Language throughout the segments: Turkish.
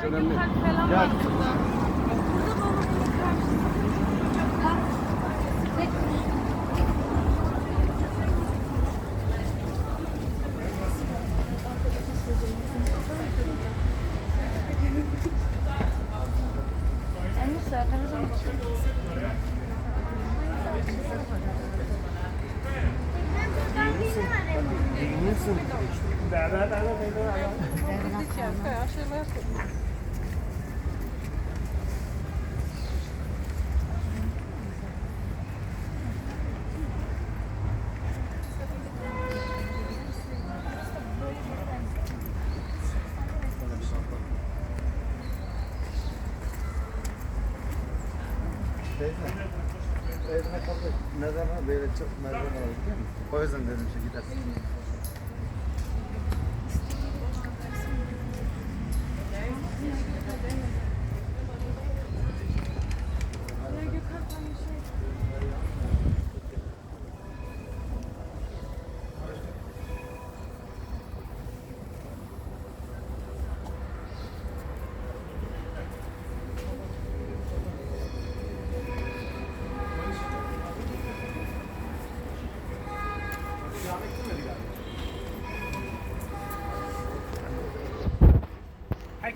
iş önemli. Gökalp falan Ya var burada. Burada da olabilir karşısında. Teyze. Evine kaldı. Mezarına böyle çok mezar var biliyor musun? O yüzden dedim şey gidersin.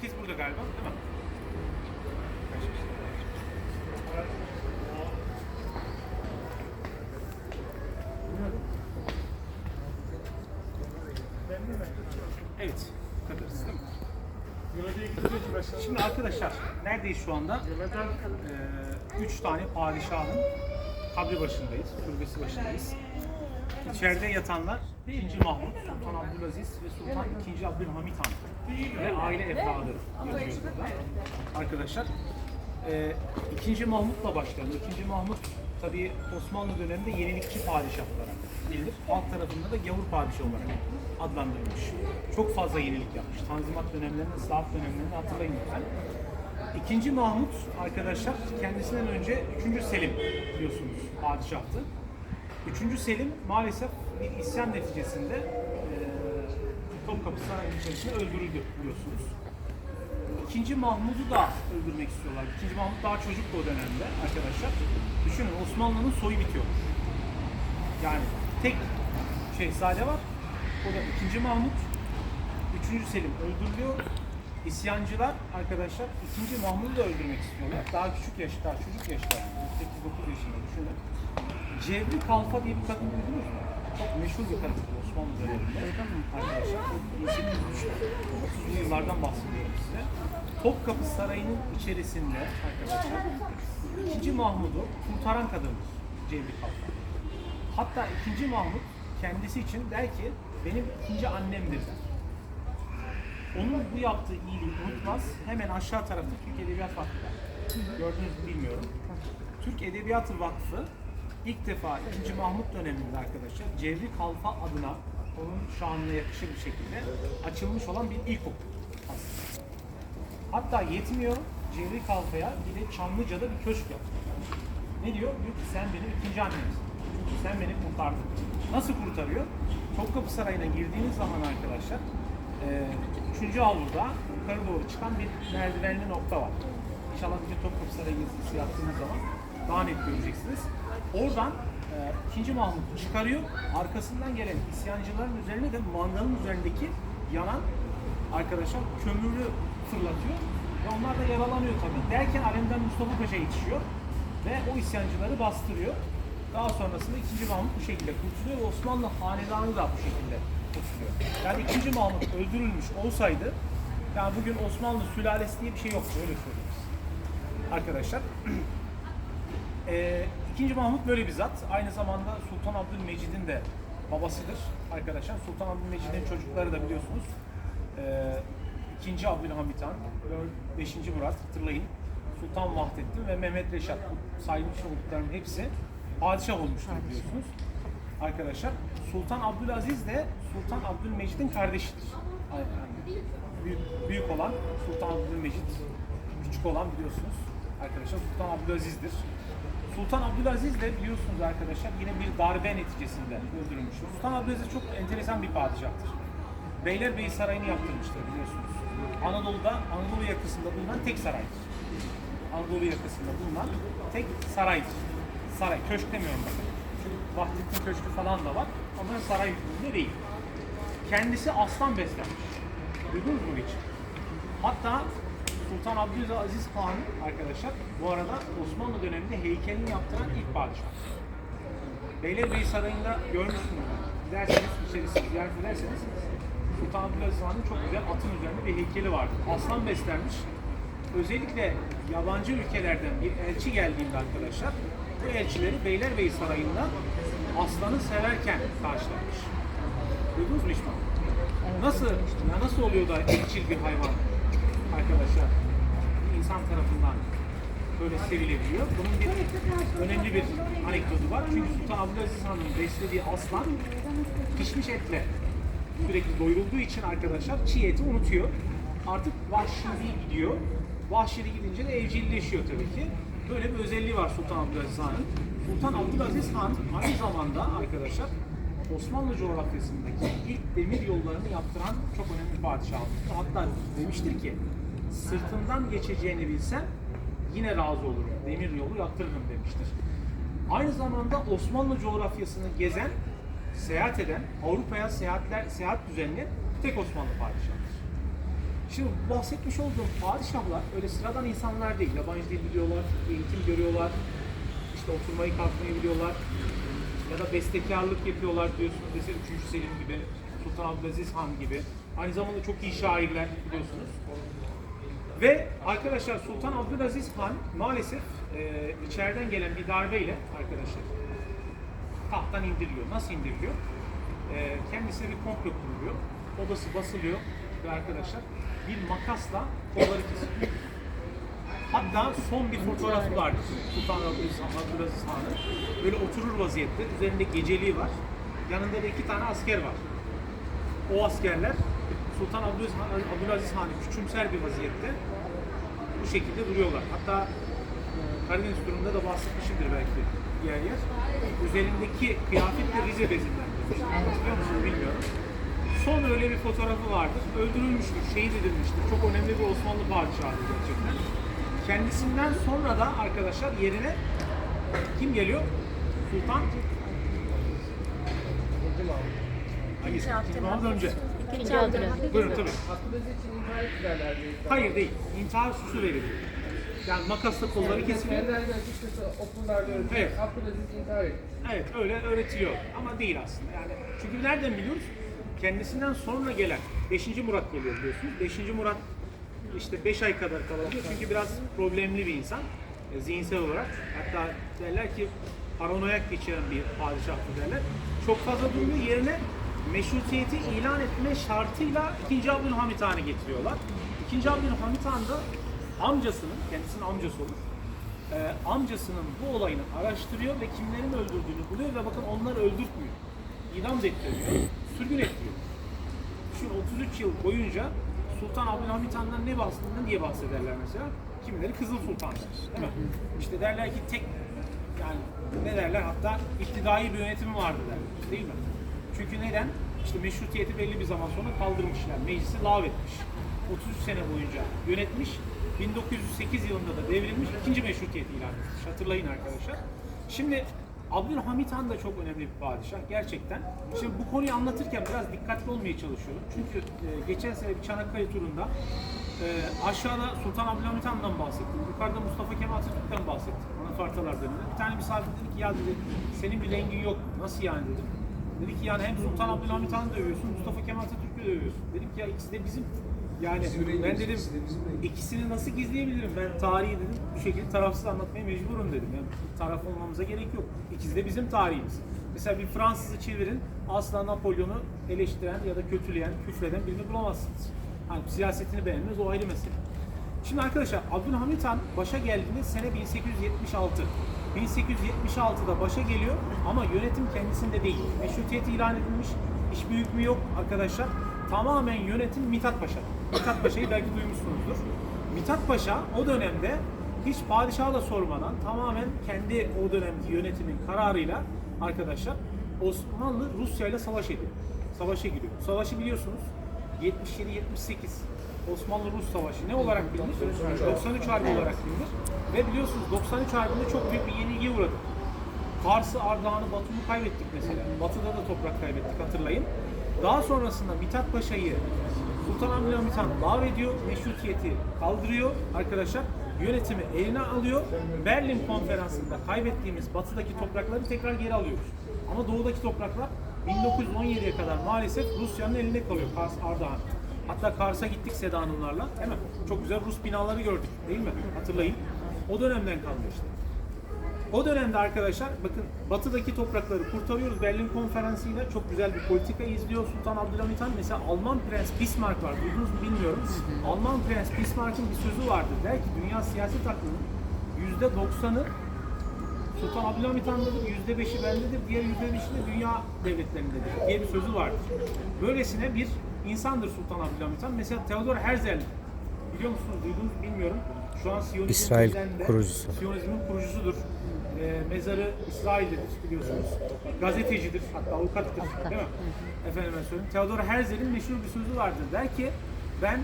Herkes burada galiba değil mi? Evet, kadırız değil mi? Şimdi arkadaşlar, neredeyiz şu anda? Ee, üç tane padişahın kabri başındayız, türbesi başındayız. İçeride yatanlar 2. Mahmut, Sultan Abdülaziz ve Sultan II. Abdülhamit Han ve aile efradı. Arkadaşlar, e, 2. Mahmut'la başlayalım. 2. Mahmut tabii Osmanlı döneminde yenilikçi padişah olarak bilinir. Halk tarafında da gavur padişah olarak adlandırılmış. Çok fazla yenilik yapmış. Tanzimat dönemlerinde, Slav dönemlerinde hatırlayın lütfen. İkinci Mahmut arkadaşlar kendisinden önce 3. Selim biliyorsunuz padişahtı. 3. Selim maalesef bir isyan neticesinde eee Topkapı Sarayı'nın içerisinde öldürüldü biliyorsunuz. İkinci Mahmud'u da öldürmek istiyorlar. İkinci Mahmut daha çocuk o dönemde arkadaşlar. Düşünün Osmanlı'nın soyu bitiyor. Yani tek şehzade var. O da ikinci Mahmut. Üçüncü Selim öldürülüyor. İsyancılar arkadaşlar ikinci Mahmud'u da öldürmek istiyorlar. Daha küçük yaşta, çocuk yaşta. 8-9 yaşında düşünün. Cevri Kalfa diye bir kadın duydunuz mu? Çok meşhur bir kadın Osmanlı döneminde. Arkadaşlar 1830'lu yıllardan bahsediyorum size. Topkapı Sarayı'nın içerisinde arkadaşlar ikinci Mahmud'u kurtaran kadındır Cevri Kalfa. Hatta ikinci Mahmut kendisi için der ki benim ikinci annemdir der. Onun bu yaptığı iyiliği unutmaz. Hemen aşağı tarafta Türk Edebiyat Vakfı var. Gördünüz mü bilmiyorum. Türk Edebiyatı Vakfı ilk defa 2. Mahmut döneminde arkadaşlar Cevri Kalfa adına onun şanına yakışır bir şekilde açılmış olan bir ilkokul aslında. Hatta yetmiyor Cevri Kalfa'ya bir de Çamlıca'da bir köşk yaptı. Ne diyor? Diyor ki sen benim ikinci annemsin. Çünkü sen beni kurtardın. Nasıl kurtarıyor? Topkapı Sarayı'na girdiğiniz zaman arkadaşlar e, 3. avluda yukarı doğru çıkan bir merdivenli nokta var. İnşallah bir Topkapı Sarayı gezisi yaptığınız zaman daha net göreceksiniz. Oradan e, 2. Mahmut çıkarıyor. Arkasından gelen isyancıların üzerine de mangalın üzerindeki yanan arkadaşlar kömürü fırlatıyor. Ve onlar da yaralanıyor tabii. Derken Alemdar Mustafa Paşa yetişiyor ve o isyancıları bastırıyor. Daha sonrasında 2. Mahmut bu şekilde kurtuluyor Osmanlı hanedanı da bu şekilde kurtuluyor. Yani 2. Mahmut öldürülmüş olsaydı yani bugün Osmanlı sülalesi diye bir şey yoktu öyle size. Arkadaşlar ee, İkinci Mahmut böyle bir zat. Aynı zamanda Sultan Abdülmecid'in de babasıdır arkadaşlar. Sultan Abdülmecid'in çocukları da biliyorsunuz. Ee, İkinci Abdülhamit Han, dör- beşinci Murat hatırlayın. Sultan Vahdettin ve Mehmet Reşat saymış olduklarının hepsi padişah olmuştur biliyorsunuz. Arkadaşlar Sultan Abdülaziz de Sultan Abdülmecid'in kardeşidir. Yani büyük, büyük olan Sultan Abdülmecid, küçük olan biliyorsunuz arkadaşlar Sultan Abdülaziz'dir. Sultan Abdülaziz de biliyorsunuz arkadaşlar yine bir darbe neticesinde öldürülmüştür. Sultan Abdülaziz çok enteresan bir padişahtır. Beylerbeyi Sarayı'nı yaptırmıştır biliyorsunuz. Anadolu'da, Anadolu yakasında bulunan tek saraydır. Anadolu yakasında bulunan tek saraydır. Saray, köşk demiyorum bakın. Vahdettin Köşkü falan da var ama saray hükmünde değil. Kendisi aslan beslenmiş. Duydunuz mu hiç? Hatta Sultan Abdülaziz Han arkadaşlar bu arada Osmanlı döneminde heykelini yaptıran ilk padişah. Beylerbeyi Sarayı'nda görmüşsünüz. Giderseniz içerisi ziyaret ederseniz Sultan Abdülaziz Han'ın çok güzel atın üzerinde bir heykeli vardır. Aslan beslenmiş. Özellikle yabancı ülkelerden bir elçi geldiğinde arkadaşlar bu elçileri Beylerbeyi Sarayı'nda aslanı severken karşılamış. Duydunuz mu hiç? Nasıl, ya nasıl oluyor da evcil bir hayvan arkadaşlar insan tarafından böyle sevilebiliyor? Bunun bir önemli bir anekdotu var. Çünkü Sultan Abdülaziz Han'ın beslediği aslan pişmiş etle sürekli doyurulduğu için arkadaşlar çiğ eti unutuyor. Artık vahşiliğe gidiyor. Vahşiliğe gidince de evcilleşiyor tabii ki. Böyle bir özelliği var Sultan Abdülaziz Han'ın. Sultan Abdülaziz Han aynı zamanda arkadaşlar Osmanlı coğrafyasındaki ilk demir yollarını yaptıran çok önemli bir padişahdır. Hatta demiştir ki sırtından geçeceğini bilsem yine razı olurum. Demir yolu yaptırırım demiştir. Aynı zamanda Osmanlı coğrafyasını gezen, seyahat eden, Avrupa'ya seyahatler seyahat düzenleyen tek Osmanlı padişahıdır. Şimdi bahsetmiş olduğum padişahlar öyle sıradan insanlar değil. Yabancı dil biliyorlar, eğitim görüyorlar, işte oturmayı kalkmayı biliyorlar ya da bestekarlık yapıyorlar diyorsunuz. Mesela 3. Selim gibi, Sultan Abdülaziz Han gibi. Aynı zamanda çok iyi şairler biliyorsunuz. Ve arkadaşlar Sultan Abdülaziz Han maalesef e, içeriden gelen bir darbeyle arkadaşlar tahttan indiriliyor. Nasıl indiriliyor? E, kendisine bir komplo kuruluyor. Odası basılıyor ve arkadaşlar bir makasla kolları kesiliyor. Hatta son bir fotoğrafı vardır Sultan Abdülaziz, Abdülaziz Han'ın. Böyle oturur vaziyette, üzerinde geceliği var. Yanında da iki tane asker var. O askerler Sultan Abdülaziz, Han- Abdülaziz Han'ı küçümser bir vaziyette bu şekilde duruyorlar. Hatta e, Karadeniz turunda da bahsetmişimdir belki yer yer. Üzerindeki kıyafet de Rize bezinden. Hatırlıyor musunuz bilmiyorum. Son öyle bir fotoğrafı vardır. Öldürülmüştür, şehit edilmiştir. Çok önemli bir Osmanlı padişahı gerçekten. Kendisinden sonra da arkadaşlar yerine kim geliyor? Sultan? İkinci Mahmut önce. Abdülaziz. Buyurun tabii. Abdülaziz için intihar diye. Hayır değil. İntihar süsü veriliyor. Yani makasla kolları kesiliyor. Kendi açıkçası okullarda öğretiyor. Evet. Abdülaziz intihar etti. Evet öyle öğretiliyor ama değil aslında. Yani çünkü nereden biliyoruz? Kendisinden sonra gelen 5. Murat geliyor biliyorsunuz. 5. Murat işte 5 ay kadar kalabiliyor çünkü biraz problemli bir insan e, zihinsel olarak. Hatta derler ki paranoyak geçiren bir padişahtı derler. Çok fazla durmuyor yerine meşrutiyeti ilan etme şartıyla 2. Abdülhamit Han'ı getiriyorlar. 2. Abdülhamit Han da amcasının, kendisinin amcası olur e, amcasının bu olayını araştırıyor ve kimlerin öldürdüğünü buluyor ve bakın onları öldürtmüyor. İdam da ettirmiyor, sürgün ettiriyor. Şu 33 yıl boyunca Sultan Abdülhamit Han'dan ne bahsedilir, diye bahsederler mesela? Kimileri Kızıl Sultan der, değil mi? İşte derler ki tek, yani ne derler hatta iktidai bir yönetimi vardı derler, değil mi? Çünkü neden? İşte meşrutiyeti belli bir zaman sonra kaldırmışlar, meclisi lağvetmiş. 33 sene boyunca yönetmiş, 1908 yılında da devrilmiş, ikinci meşrutiyeti ilan etmiş. Hatırlayın arkadaşlar. Şimdi Abdülhamit Han da çok önemli bir padişah gerçekten. Şimdi bu konuyu anlatırken biraz dikkatli olmaya çalışıyorum. Çünkü e, geçen sene bir Çanakkale turunda e, aşağıda Sultan Abdülhamit Han'dan bahsettim. Yukarıda Mustafa Kemal Atatürk'ten bahsettim. Anafartalar döneminde. Bir tane misafir dedi ki ya dedi senin bir rengin yok. Nasıl yani dedim. Dedi ki yani hem Sultan Abdülhamit Han'ı dövüyorsun, Mustafa Kemal Atatürk'ü dövüyorsun. Dedim ki ya ikisi de bizim. Yani ben dedim ikisini nasıl gizleyebilirim? Ben tarihi dedim bu şekilde tarafsız anlatmaya mecburum dedim. Yani taraf olmamıza gerek yok. İkisi de bizim tarihimiz. Mesela bir Fransızı çevirin asla Napolyon'u eleştiren ya da kötüleyen, küfreden birini bulamazsınız. Hani siyasetini beğenmez o ayrı mesele. Şimdi arkadaşlar Abdülhamit Han başa geldiğinde sene 1876. 1876'da başa geliyor ama yönetim kendisinde değil. Meşrutiyet ilan edilmiş, hiçbir hükmü yok arkadaşlar. Tamamen yönetim Mithat Paşa. Mithat Paşa'yı belki duymuşsunuzdur. Mithat Paşa o dönemde hiç padişaha da sormadan tamamen kendi o dönemki yönetimin kararıyla arkadaşlar Osmanlı Rusya ile savaş ediyor. Savaşa giriyor. Savaşı biliyorsunuz 77-78 Osmanlı-Rus Savaşı ne olarak bilinir? 93 Harbi olarak bilinir. Ve biliyorsunuz 93 Harbi'nde çok büyük bir yenilgiye uğradık. Kars'ı, Ardahan'ı, Batum'u kaybettik mesela. Batı'da da toprak kaybettik hatırlayın. Daha sonrasında Mithat Paşa'yı Sultan Abdülhamit Han ediyor, meşrutiyeti kaldırıyor arkadaşlar. Yönetimi eline alıyor. Berlin konferansında kaybettiğimiz batıdaki toprakları tekrar geri alıyoruz. Ama doğudaki topraklar 1917'ye kadar maalesef Rusya'nın elinde kalıyor Kars, Ardahan. Hatta Kars'a gittik Seda Hanımlarla. Değil mi? Çok güzel Rus binaları gördük değil mi? Hatırlayın. O dönemden kalma işte. O dönemde arkadaşlar bakın batıdaki toprakları kurtarıyoruz. Berlin konferansıyla çok güzel bir politika izliyor Sultan Abdülhamit Han. Mesela Alman Prens Bismarck var. Duydunuz mu bilmiyorum. Alman Prens Bismarck'ın bir sözü vardır. Der ki dünya siyaset aklının %90'ı Sultan Abdülhamit Han'dadır, %5'i bendedir, diğer %5'i de dünya devletlerindedir diye bir sözü vardır. Böylesine bir insandır Sultan Abdülhamit Han. Mesela Theodor Herzl biliyor musunuz, duydunuz bilmiyorum. Şu an Siyonizm İsrail kurucusu. Siyonizmin kurucusudur. Ee, mezarı İsrail'dedir biliyorsunuz. Gazetecidir, hatta avukattır değil mi? Efendime söyleyeyim. Theodor Herzl'in meşhur bir sözü vardır. Der ki, ben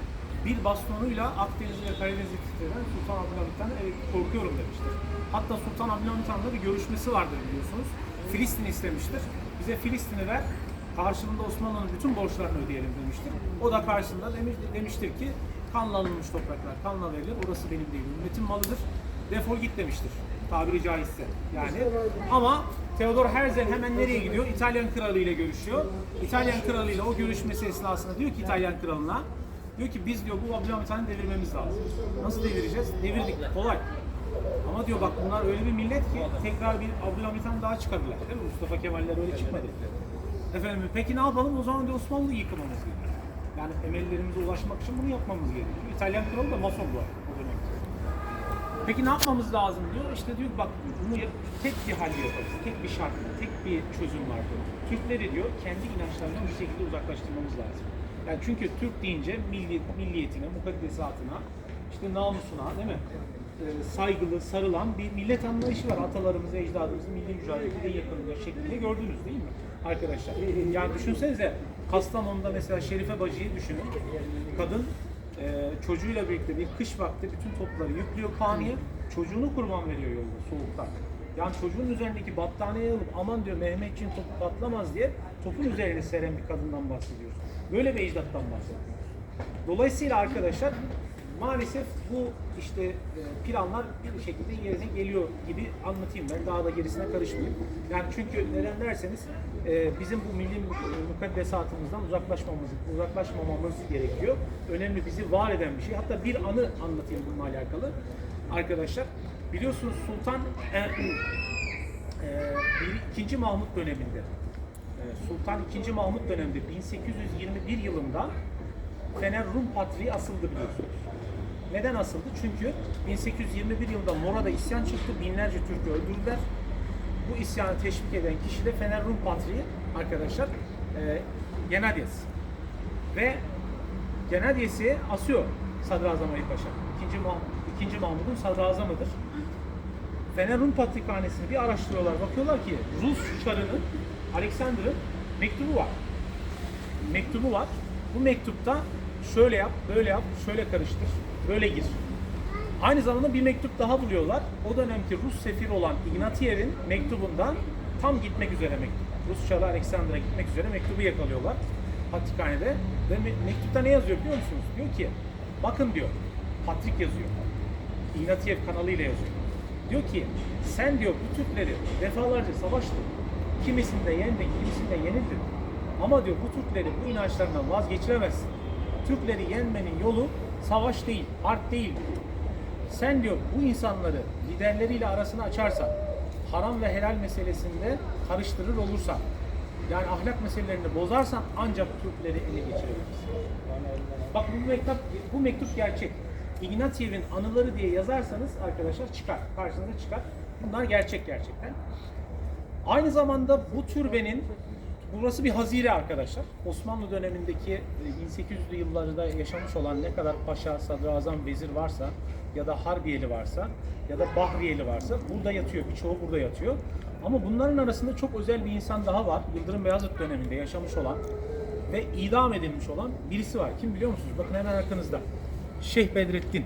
bir bastonuyla Akdeniz'i ve Karadeniz'i titreden Sultan Abdülhamit'ten evet, korkuyorum demiştir. Hatta Sultan Abdülhamit Han'la bir görüşmesi vardır biliyorsunuz. Filistin istemiştir. Bize Filistin'i ver, karşılığında Osmanlı'nın bütün borçlarını ödeyelim demiştir. O da karşılığında demiş, demiştir ki kanla alınmış topraklar, kanla verilir, orası benim değil, ümmetin malıdır. Defol git demiştir tabiri caizse. Yani ama Theodor Herzl hemen nereye gidiyor? İtalyan kralı ile görüşüyor. İtalyan kralı ile o görüşmesi esnasında diyor ki İtalyan kralına diyor ki biz diyor bu Abdülhamit Han'ı devirmemiz lazım. Nasıl devireceğiz? Devirdik. Kolay. Ama diyor bak bunlar öyle bir millet ki tekrar bir Abdülhamit Han daha çıkarırlar. Değil mi? Mustafa Kemaller öyle çıkmadı. Efendim peki ne yapalım? O zaman diyor Osmanlı'yı yıkmamız gerekiyor. Yani emellerimize ulaşmak için bunu yapmamız gerekiyor. İtalyan kralı da mason bu o dönem. Peki ne yapmamız lazım diyor. İşte diyor bak bunu tek bir hal yaparız. Tek bir şartla, tek bir çözüm var diyor. Türkleri diyor kendi inançlarından bir şekilde uzaklaştırmamız lazım. Yani çünkü Türk deyince milli, milliyetine, mukaddesatına, işte namusuna değil mi? Ee, saygılı, sarılan bir millet anlayışı var. Atalarımız, ecdadımızın milli mücadelede yakınında şeklinde gördünüz değil mi arkadaşlar? Yani düşünsenize Kastamonu'da mesela Şerife Bacı'yı düşünün. Kadın ee, çocuğuyla birlikte bir kış vakti bütün topları yüklüyor kaniye, çocuğunu kurban veriyor yolda soğuktan. Yani çocuğun üzerindeki battaniyeyi alıp aman diyor Mehmetçiğin topu patlamaz diye topun üzerine seren bir kadından bahsediyoruz. Böyle bir ecdattan bahsediyoruz. Dolayısıyla arkadaşlar maalesef bu işte e, planlar bir şekilde yerine geliyor gibi anlatayım ben. Daha da gerisine karışmayayım. Yani çünkü neden derseniz e, bizim bu milli mü- mukaddesatımızdan uzaklaşmamız, uzaklaşmamamız gerekiyor. Önemli bizi var eden bir şey. Hatta bir anı anlatayım bununla alakalı. Arkadaşlar biliyorsunuz Sultan e, e, bir, ikinci Mahmut döneminde e, Sultan II. Mahmut döneminde 1821 yılında Fener Rum Patriği asıldı biliyorsunuz. Neden asıldı? Çünkü 1821 yılında Mora'da isyan çıktı, binlerce Türk'ü öldürdüler. Bu isyanı teşvik eden kişi de Fener Rum Patriği arkadaşlar e, Genadies. Ve Genadies'i asıyor Sadrazam Ali Paşa. İkinci, ikinci Mahmud'un sadrazamıdır. Fener Rum Patrikhanesi'ni bir araştırıyorlar. Bakıyorlar ki Rus çarının Alexander'ın mektubu var. Mektubu var. Bu mektupta şöyle yap, böyle yap, şöyle karıştır, böyle gir. Aynı zamanda bir mektup daha buluyorlar. O dönemki Rus sefiri olan Ignatiev'in mektubundan tam gitmek üzere mektup. Rus çarı Alexander'a gitmek üzere mektubu yakalıyorlar Patrikhane'de. Ve me- mektupta ne yazıyor biliyor musunuz? Diyor ki, bakın diyor, Patrik yazıyor. Ignatiev kanalıyla yazıyor. Diyor ki sen diyor bu Türkleri defalarca savaştın. Kimisinde yendin, kimisinde yenildin. Ama diyor bu Türkleri bu inançlarından vazgeçiremezsin. Türkleri yenmenin yolu savaş değil, harp değil. Sen diyor bu insanları liderleriyle arasını açarsan, haram ve helal meselesinde karıştırır olursan, yani ahlak meselelerini bozarsan ancak Türkleri ele geçirebilirsin. Bak bu mektup, bu mektup gerçek. Ignatiev'in anıları diye yazarsanız arkadaşlar çıkar. Karşınıza çıkar. Bunlar gerçek gerçekten. Aynı zamanda bu türbenin burası bir hazire arkadaşlar. Osmanlı dönemindeki e, 1800'lü yıllarda yaşamış olan ne kadar paşa, sadrazam, vezir varsa ya da harbiyeli varsa ya da bahriyeli varsa burada yatıyor. Birçoğu burada yatıyor. Ama bunların arasında çok özel bir insan daha var. Yıldırım Beyazıt döneminde yaşamış olan ve idam edilmiş olan birisi var. Kim biliyor musunuz? Bakın hemen arkanızda. Şeyh Bedrettin.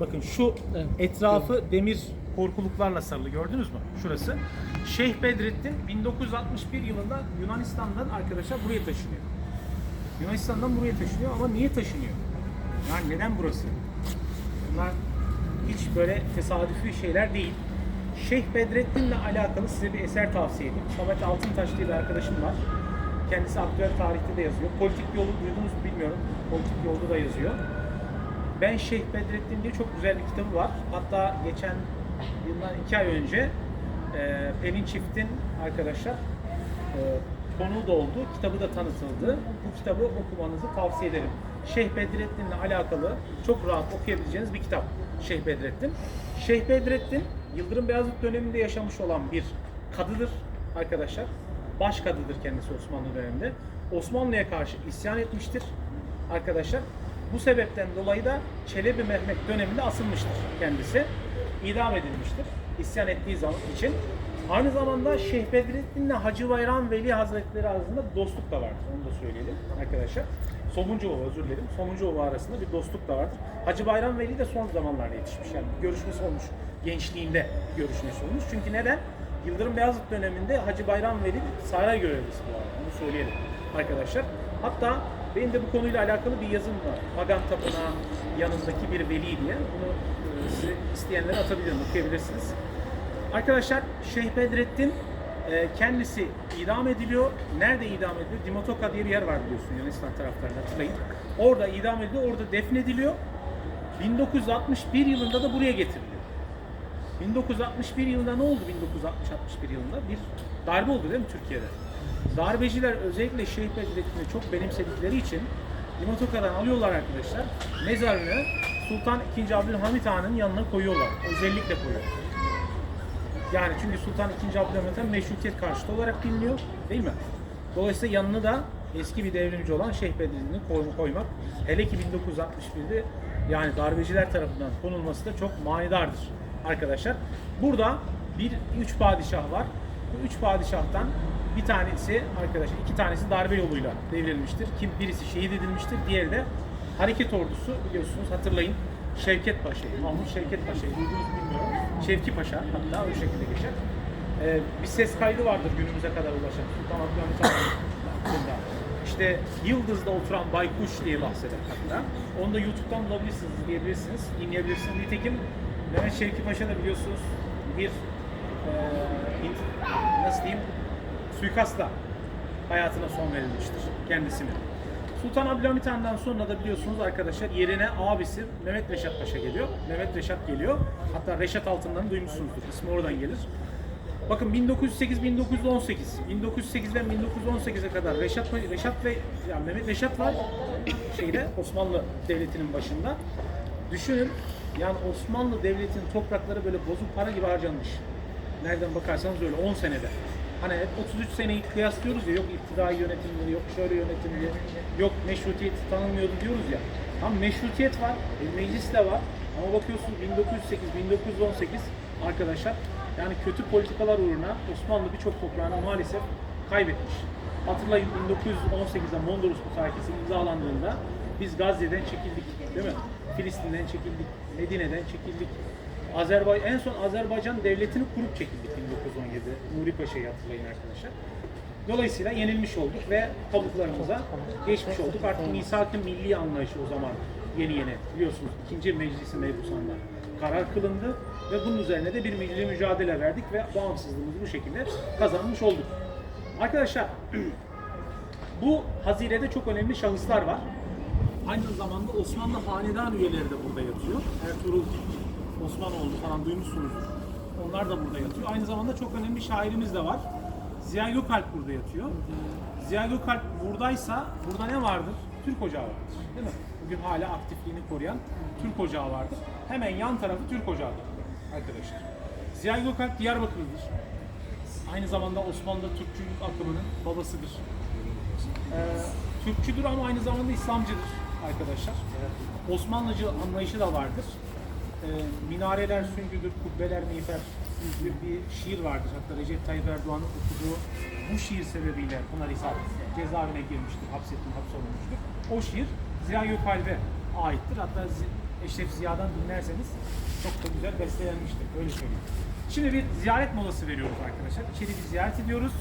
Bakın şu etrafı demir korkuluklarla sarılı gördünüz mü? Şurası. Şeyh Bedrettin 1961 yılında Yunanistan'dan arkadaşlar buraya taşınıyor. Yunanistan'dan buraya taşınıyor ama niye taşınıyor? Yani neden burası? Bunlar hiç böyle tesadüfi şeyler değil. Şeyh Bedrettin'le alakalı size bir eser tavsiye edeyim. Samet Altıntaş diye bir arkadaşım var. Kendisi aktüel tarihte de yazıyor. Politik yolu duydunuz mu bilmiyorum. Politik yolda da yazıyor. Ben Şeyh Bedrettin diye çok güzel bir kitabı var. Hatta geçen yıldan iki ay önce e, Pelin Çift'in arkadaşlar e, konuğu da oldu. Kitabı da tanıtıldı. Bu kitabı okumanızı tavsiye ederim. Şeyh Bedrettin'le alakalı çok rahat okuyabileceğiniz bir kitap. Şeyh Bedrettin. Şeyh Bedrettin Yıldırım Beyazıt döneminde yaşamış olan bir kadıdır arkadaşlar. Baş kadıdır kendisi Osmanlı döneminde. Osmanlı'ya karşı isyan etmiştir arkadaşlar. Bu sebepten dolayı da Çelebi Mehmet döneminde asılmıştır kendisi. İdam edilmiştir. İsyan ettiği zaman için. Aynı zamanda Şeyh Bedrettin'le Hacı Bayram Veli Hazretleri arasında dostluk da vardır. Onu da söyleyelim arkadaşlar. Somuncuova özür dilerim. Somuncuova arasında bir dostluk da vardır. Hacı Bayram Veli de son zamanlarda yetişmiş. Yani görüşmesi olmuş. Gençliğinde görüşmesi olmuş. Çünkü neden? Yıldırım Beyazıt döneminde Hacı Bayram Veli saray görevlisi bu arada. Onu söyleyelim arkadaşlar. Hatta benim de bu konuyla alakalı bir yazım var. Pagan Tapınağı yanındaki bir veli diye. Bunu e, size isteyenlere atabilirim, okuyabilirsiniz. Arkadaşlar Şeyh Bedrettin e, kendisi idam ediliyor. Nerede idam ediliyor? Dimotoka diye bir yer var biliyorsun Yunanistan taraflarında hatırlayın. Orada idam ediliyor, orada defnediliyor. 1961 yılında da buraya getiriliyor. 1961 yılında ne oldu 1960-61 yılında? Bir darbe oldu değil mi Türkiye'de? Darbeciler özellikle Şeyh Bedrettin'i çok benimsedikleri için Dimotoka'dan alıyorlar arkadaşlar. Mezarını Sultan II. Abdülhamit Han'ın yanına koyuyorlar. Özellikle koyuyorlar. Yani çünkü Sultan II. Abdülhamit Han meşrutiyet karşıtı olarak biliniyor değil mi? Dolayısıyla yanına da eski bir devrimci olan Şeyh Bedrettin'i koy- koymak hele ki 1961'de yani darbeciler tarafından konulması da çok manidardır arkadaşlar. Burada bir üç padişah var. Bu üç padişahtan bir tanesi arkadaşlar iki tanesi darbe yoluyla devrilmiştir. Kim birisi şehit edilmiştir, diğeri de hareket ordusu biliyorsunuz hatırlayın. Şevket Paşa, Mahmut Şevket Paşa, duydunuz bilmiyorum. Şevki Paşa hatta o şekilde geçer. Ee, bir ses kaydı vardır günümüze kadar ulaşan Sultan hakkında. İşte Yıldız'da oturan baykuş diye bahseder hatta. Onu da YouTube'dan bulabilirsiniz, izleyebilirsiniz, dinleyebilirsiniz. Nitekim Mehmet Şevki Paşa da biliyorsunuz bir e, nasıl diyeyim suikastla hayatına son verilmiştir kendisine. Sultan Abdülhamit Han'dan sonra da biliyorsunuz arkadaşlar yerine abisi Mehmet Reşat Paşa geliyor. Mehmet Reşat geliyor. Hatta Reşat Altın'dan duymuşsunuzdur. İsmi oradan gelir. Bakın 1908-1918, 1908'den 1918'e kadar Reşat Reşat ve yani Mehmet Reşat var şeyde Osmanlı Devleti'nin başında. Düşünün yani Osmanlı Devleti'nin toprakları böyle bozuk para gibi harcanmış. Nereden bakarsanız öyle 10 senede. Hani hep 33 seneyi kıyaslıyoruz ya yok iktidai yönetimleri, yok şöyle yönetimleri, yok meşrutiyet tanınmıyordu diyoruz ya. Tam meşrutiyet var, e, meclis de var. Ama bakıyorsun 1908-1918 arkadaşlar yani kötü politikalar uğruna Osmanlı birçok toprağını maalesef kaybetmiş. Hatırlayın 1918'de Mondros Mütarekesi imzalandığında biz Gazze'den çekildik değil mi? Filistin'den çekildik, Medine'den çekildik. Azerbay en son Azerbaycan devletini kurup çekildik 1917'de. Nuri Paşa'yı hatırlayın arkadaşlar. Dolayısıyla yenilmiş olduk ve kabuklarımıza geçmiş olduk. Artık misak-ı milli anlayışı o zaman yeni yeni biliyorsunuz ikinci meclisi mebusanda karar kılındı ve bunun üzerine de bir milli mücadele verdik ve bağımsızlığımızı bu şekilde kazanmış olduk. Arkadaşlar bu hazirede çok önemli şahıslar var. Aynı zamanda Osmanlı hanedan üyeleri de burada yatıyor. Ertuğrul Osmanoğlu falan duymuşsunuzdur. Onlar da burada yatıyor. Aynı zamanda çok önemli şairimiz de var. Ziya Gökalp burada yatıyor. Ziya Gökalp buradaysa burada ne vardır? Türk Ocağı vardır. Değil mi? Bugün hala aktifliğini koruyan Türk Ocağı vardır. Hemen yan tarafı Türk Ocağı'dır arkadaşlar. Ziya Gökalp Diyarbakırlıdır. Aynı zamanda Osmanlı Türkçülük akımının babasıdır. Ee, Türkçüdür ama aynı zamanda İslamcıdır arkadaşlar. Osmanlıcı anlayışı da vardır. Ee, minareler süngüdür, kubbeler miğfer yüzlü bir şiir vardır. Hatta Recep Tayyip Erdoğan'ın okuduğu bu şiir sebebiyle Pınarhisar cezaevine girmiştir, hapsettim, hapsolmuştur. O şiir Ziya Gökalp'e aittir. Hatta Eşref Ziya'dan dinlerseniz çok da güzel bestelenmiştir. Öyle söyleyeyim. Şimdi bir ziyaret molası veriyoruz arkadaşlar. İçeri bir ziyaret ediyoruz.